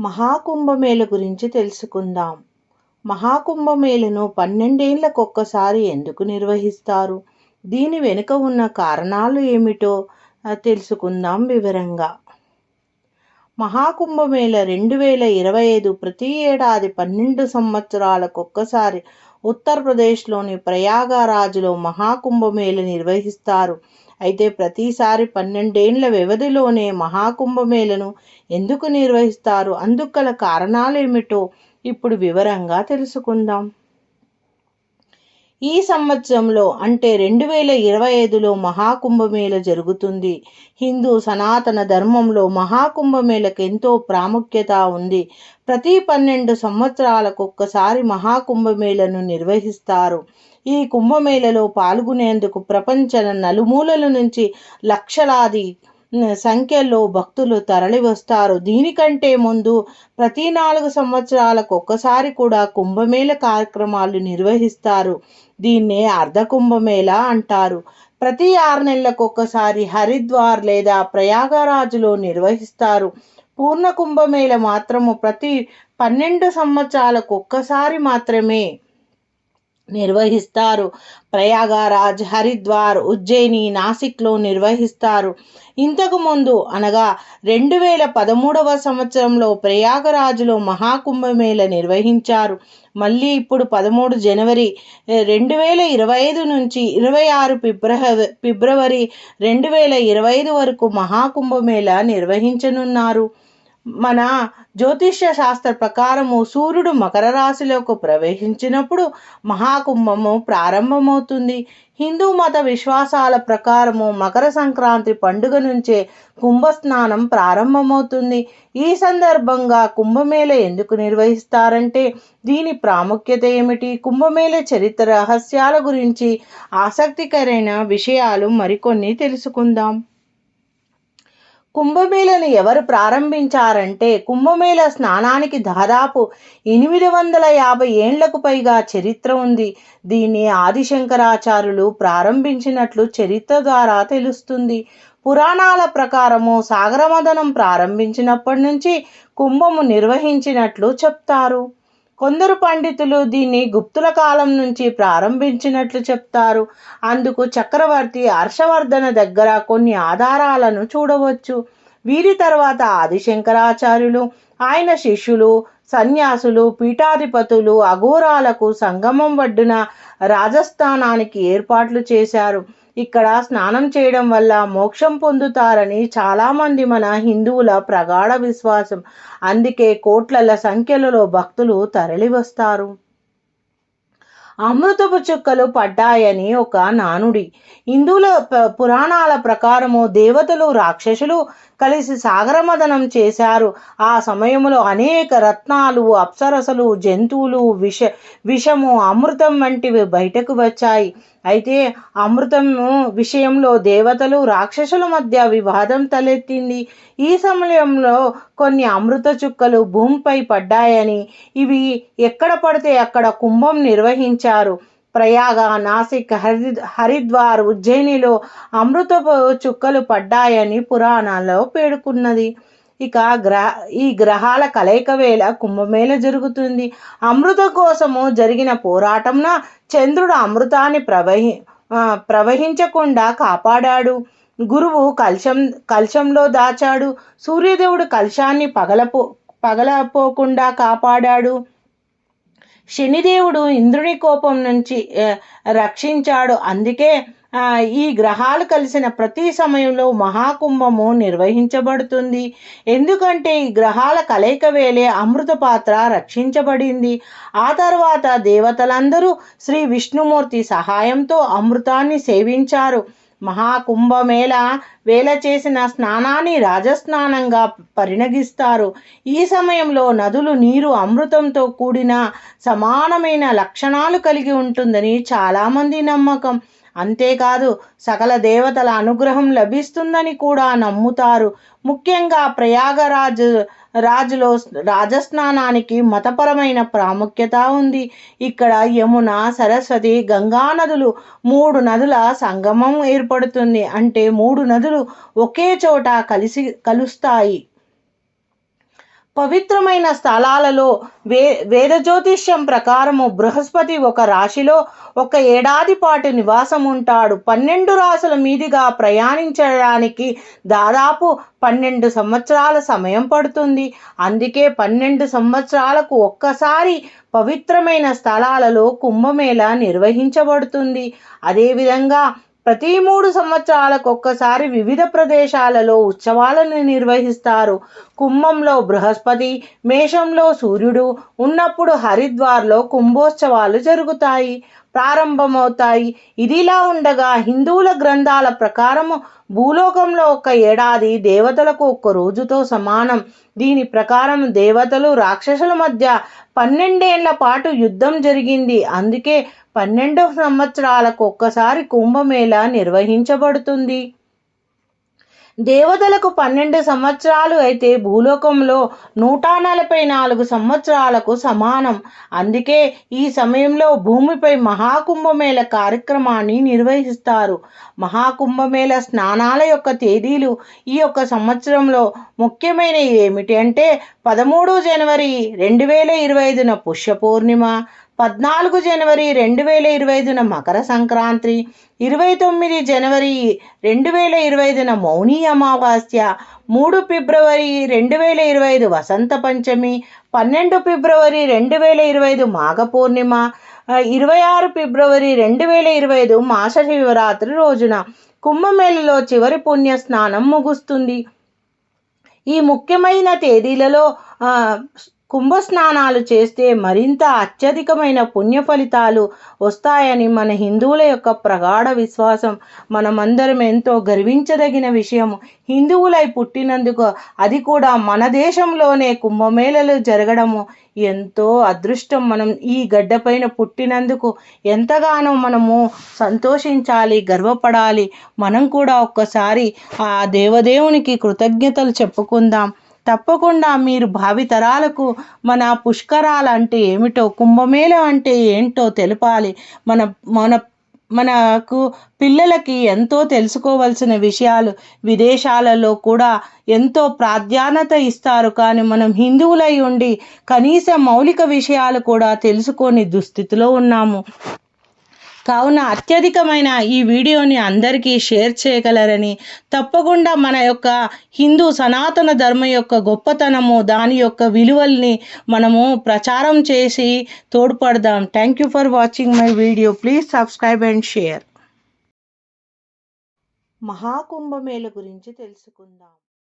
మహాకుంభమేళ గురించి తెలుసుకుందాం. మహాకుంభమేళను పన్నెండేళ్ళకొక్కసారి ఎందుకు నిర్వహిస్తారు? దీని వెనుక ఉన్న కారణాలు ఏమిటో తెలుసుకుందాం వివరంగా. మహాకుంభమేళ రెండు వేల ఇరవై ఐదు ప్రతి ఏడాది పన్నెండు సంవత్సరాలకొక్కసారి ఉత్తరప్రదేశ్లోని ప్రయాగరాజులో మహాకుంభమేళ నిర్వహిస్తారు. అయితే ప్రతిసారి పన్నెండేండ్ల వ్యవధిలోనే మహాకుంభమేళను ఎందుకు నిర్వహిస్తారు? అందుకల కారణాలేమిటో ఇప్పుడు వివరంగా తెలుసుకుందాం. ఈ సంవత్సరంలో అంటే రెండు వేల ఇరవై ఐదులో మహాకుంభమేళ జరుగుతుంది. హిందూ సనాతన ధర్మంలో మహాకుంభమేళకు ఎంతో ప్రాముఖ్యత ఉంది. ప్రతి పన్నెండు సంవత్సరాలకు ఒక్కసారి మహాకుంభమేళను నిర్వహిస్తారు. ఈ కుంభమేళలో పాల్గొనేందుకు ప్రపంచ నలుమూలల నుంచి లక్షలాది సంఖ్యలో భక్తులు తరలివస్తారు. దీనికంటే ముందు ప్రతి నాలుగు సంవత్సరాలకు ఒక్కసారి కూడా కుంభమేళ కార్యక్రమాలు నిర్వహిస్తారు. దీన్నే అర్ధ కుంభమేళ అంటారు. ప్రతి ఆరు నెలలకు ఒక్కసారి హరిద్వార్ లేదా ప్రయాగరాజులో నిర్వహిస్తారు. పూర్ణ కుంభమేళ మాత్రము ప్రతి పన్నెండు సంవత్సరాలకు ఒక్కసారి మాత్రమే నిర్వహిస్తారు. ప్రయాగరాజ్ హరిద్వార్ ఉజ్జయిని నాసిక్లో నిర్వహిస్తారు. ఇంతకు ముందు అనగా రెండు వేల పదమూడవ సంవత్సరంలో ప్రయాగరాజ్లో మహాకుంభమేళ నిర్వహించారు. మళ్ళీ ఇప్పుడు పదమూడు జనవరి రెండు వేల ఇరవై ఐదు నుంచి ఇరవై ఆరు ఫిబ్రవరి ఫిబ్రవరి రెండు వేల ఇరవై ఐదు వరకు మహాకుంభమేళ నిర్వహించనున్నారు. మన జ్యోతిష్య శాస్త్ర ప్రకారము సూర్యుడు మకర రాశిలోకి ప్రవేశించినప్పుడు మహాకుంభము ప్రారంభమవుతుంది. హిందూ మత విశ్వాసాల ప్రకారము మకర సంక్రాంతి పండుగ నుంచే కుంభస్నానం ప్రారంభమవుతుంది. ఈ సందర్భంగా కుంభమేళ ఎందుకు నిర్వహిస్తారంటే దీని ప్రాముఖ్యత ఏమిటి? కుంభమేళ చరిత్ర రహస్యాల గురించి ఆసక్తికరైన విషయాలు మరికొన్ని తెలుసుకుందాం. కుంభమేళను ఎవరు ప్రారంభించారంటే కుంభమేళ స్నానానికి దాదాపు ఎనిమిది వందల యాభై ఏండ్లకు పైగా చరిత్ర ఉంది. దీన్ని ఆదిశంకరాచార్యులు ప్రారంభించినట్లు చరిత్ర ద్వారా తెలుస్తుంది. పురాణాల ప్రకారము సాగరమదనం ప్రారంభించినప్పటి నుంచి కుంభము నిర్వహించినట్లు చెప్తారు. కొందరు పండితులు దీన్ని గుప్తుల కాలం నుంచి ప్రారంభించినట్లు చెప్తారు. అందుకు చక్రవర్తి హర్షవర్ధన దగ్గర కొన్ని ఆధారాలను చూడవచ్చు. వీరి తర్వాత ఆదిశంకరాచార్యులు ఆయన శిష్యులు సన్యాసులు పీఠాధిపతులు అఘోరాలకు సంగమం వడ్డున రాజస్థానానికి ఏర్పాట్లు చేశారు. ఇక్కడ స్నానం చేయడం వల్ల మోక్షం పొందుతారని చాలామంది మన హిందువుల ప్రగాఢ విశ్వాసం. అందుకే కోట్ల సంఖ్యలలో భక్తులు తరలివస్తారు. అమృతపు చుక్కలు పడ్డాయని ఒక నానుడి. హిందువుల పురాణాల ప్రకారము దేవతలు రాక్షసులు కలిసి సాగరమదనం చేశారు. ఆ సమయంలో అనేక రత్నాలు అప్సరసలు జంతువులు విష విషము అమృతం వంటివి బయటకు వచ్చాయి. అయితే అమృతం విషయంలో దేవతలు రాక్షసుల మధ్య వివాదం తలెత్తింది. ఈ సమయంలో కొన్ని అమృత చుక్కలు భూమిపై పడ్డాయని ఇవి ఎక్కడ పడితే అక్కడ కుంభం నిర్వహించారు. ప్రయాగ నాసిక్ హరి హరిద్వార్ ఉజ్జయినిలో అమృతపు చుక్కలు పడ్డాయని పురాణాల్లో పేర్కొన్నది. ఇక గ్రహ ఈ గ్రహాల కలయిక వేళ కుంభమేళ జరుగుతుంది. అమృత కోసము జరిగిన పోరాటంన చంద్రుడు అమృతాన్ని ప్రవహి ప్రవహించకుండా కాపాడాడు. గురువు కలశం కలశంలో దాచాడు. సూర్యదేవుడు కలశాన్ని పగలపో పగలపోకుండా కాపాడాడు. శనిదేవుడు ఇంద్రుని కోపం నుంచి రక్షించాడు. అందుకే ఈ గ్రహాలు కలిసిన ప్రతి సమయంలో మహాకుంభము నిర్వహించబడుతుంది. ఎందుకంటే ఈ గ్రహాల కలయిక వేలే అమృత పాత్ర రక్షించబడింది. ఆ తర్వాత దేవతలందరూ శ్రీ విష్ణుమూర్తి సహాయంతో అమృతాన్ని సేవించారు. మహాకుంభమేళ వేల చేసిన స్నానాన్ని రాజస్నానంగా పరిణగిస్తారు. ఈ సమయంలో నదులు నీరు అమృతంతో కూడిన సమానమైన లక్షణాలు కలిగి ఉంటుందని చాలామంది నమ్మకం. అంతేకాదు సకల దేవతల అనుగ్రహం లభిస్తుందని కూడా నమ్ముతారు. ముఖ్యంగా ప్రయాగరాజు రాజులో రాజస్నానానికి మతపరమైన ప్రాముఖ్యత ఉంది. ఇక్కడ యమున సరస్వతి గంగా నదులు మూడు నదుల సంగమం ఏర్పడుతుంది. అంటే మూడు నదులు ఒకే చోట కలిసి కలుస్తాయి. పవిత్రమైన స్థలాలలో వే వేద జ్యోతిష్యం ప్రకారము బృహస్పతి ఒక రాశిలో ఒక ఏడాది పాటు నివాసం ఉంటాడు పన్నెండు రాసుల మీదుగా ప్రయాణించడానికి దాదాపు పన్నెండు సంవత్సరాల సమయం పడుతుంది. అందుకే పన్నెండు సంవత్సరాలకు ఒక్కసారి పవిత్రమైన స్థలాలలో కుంభమేళ నిర్వహించబడుతుంది. అదేవిధంగా ప్రతి మూడు సంవత్సరాలకు ఒక్కసారి వివిధ ప్రదేశాలలో ఉత్సవాలను నిర్వహిస్తారు. కుంభంలో బృహస్పతి మేషంలో సూర్యుడు ఉన్నప్పుడు హరిద్వార్లో కుంభోత్సవాలు జరుగుతాయి. ప్రారంభమవుతాయి. ఇదిలా ఉండగా హిందువుల గ్రంథాల ప్రకారము భూలోకంలో ఒక ఏడాది దేవతలకు ఒక్క రోజుతో సమానం. దీని ప్రకారం దేవతలు రాక్షసుల మధ్య పన్నెండేళ్ళ పాటు యుద్ధం జరిగింది. అందుకే పన్నెండు సంవత్సరాలకు ఒక్కసారి కుంభమేళ నిర్వహించబడుతుంది. దేవతలకు పన్నెండు సంవత్సరాలు అయితే భూలోకంలో నూట నలభై నాలుగు సంవత్సరాలకు సమానం. అందుకే ఈ సమయంలో భూమిపై మహాకుంభమేళ కార్యక్రమాన్ని నిర్వహిస్తారు. మహాకుంభమేళ స్నానాల యొక్క తేదీలు ఈ యొక్క సంవత్సరంలో ముఖ్యమైనవి ఏమిటి అంటే పదమూడు జనవరి రెండు వేల ఇరవై ఐదున పుష్య పూర్ణిమ పద్నాలుగు జనవరి రెండు వేల ఇరవై ఐదున మకర సంక్రాంతి ఇరవై తొమ్మిది జనవరి రెండు వేల ఇరవై ఐదున మౌని అమావాస్య మూడు ఫిబ్రవరి రెండు వేల ఇరవై ఐదు వసంత పంచమి పన్నెండు ఫిబ్రవరి రెండు వేల ఇరవై ఐదు మాఘ పూర్ణిమ ఇరవై ఆరు ఫిబ్రవరి రెండు వేల ఇరవై ఐదు మాస శివరాత్రి రోజున కుంభమేళలో చివరి పుణ్య స్నానం ముగుస్తుంది. ఈ ముఖ్యమైన తేదీలలో కుంభస్నానాలు చేస్తే మరింత అత్యధికమైన పుణ్య ఫలితాలు వస్తాయని మన హిందువుల యొక్క ప్రగాఢ విశ్వాసం. మనమందరం ఎంతో గర్వించదగిన విషయం హిందువులై పుట్టినందుకు అది కూడా మన దేశంలోనే కుంభమేళలు జరగడము. ఎంతో అదృష్టం మనం ఈ గడ్డపైన పుట్టినందుకు ఎంతగానో మనము సంతోషించాలి గర్వపడాలి. మనం కూడా ఒక్కసారి ఆ దేవదేవునికి కృతజ్ఞతలు చెప్పుకుందాం. తప్పకుండా మీరు భావితరాలకు మన పుష్కరాలు అంటే ఏమిటో కుంభమేళ అంటే ఏంటో తెలపాలి. మన మన మనకు పిల్లలకి ఎంతో తెలుసుకోవలసిన విషయాలు. విదేశాలలో కూడా ఎంతో ప్రాధాన్యత ఇస్తారు. కానీ మనం హిందువులై ఉండి కనీస మౌలిక విషయాలు కూడా తెలుసుకొని దుస్థితిలో ఉన్నాము. కావున అత్యధికమైన ఈ వీడియోని అందరికీ షేర్ చేయగలరని తప్పకుండా మన యొక్క హిందూ సనాతన ధర్మ యొక్క గొప్పతనము దాని యొక్క విలువల్ని మనము ప్రచారం చేసి తోడ్పడదాం. Thank you for watching my video please subscribe and share Mahakumbh Mela గురించి తెలుసుకుందాం.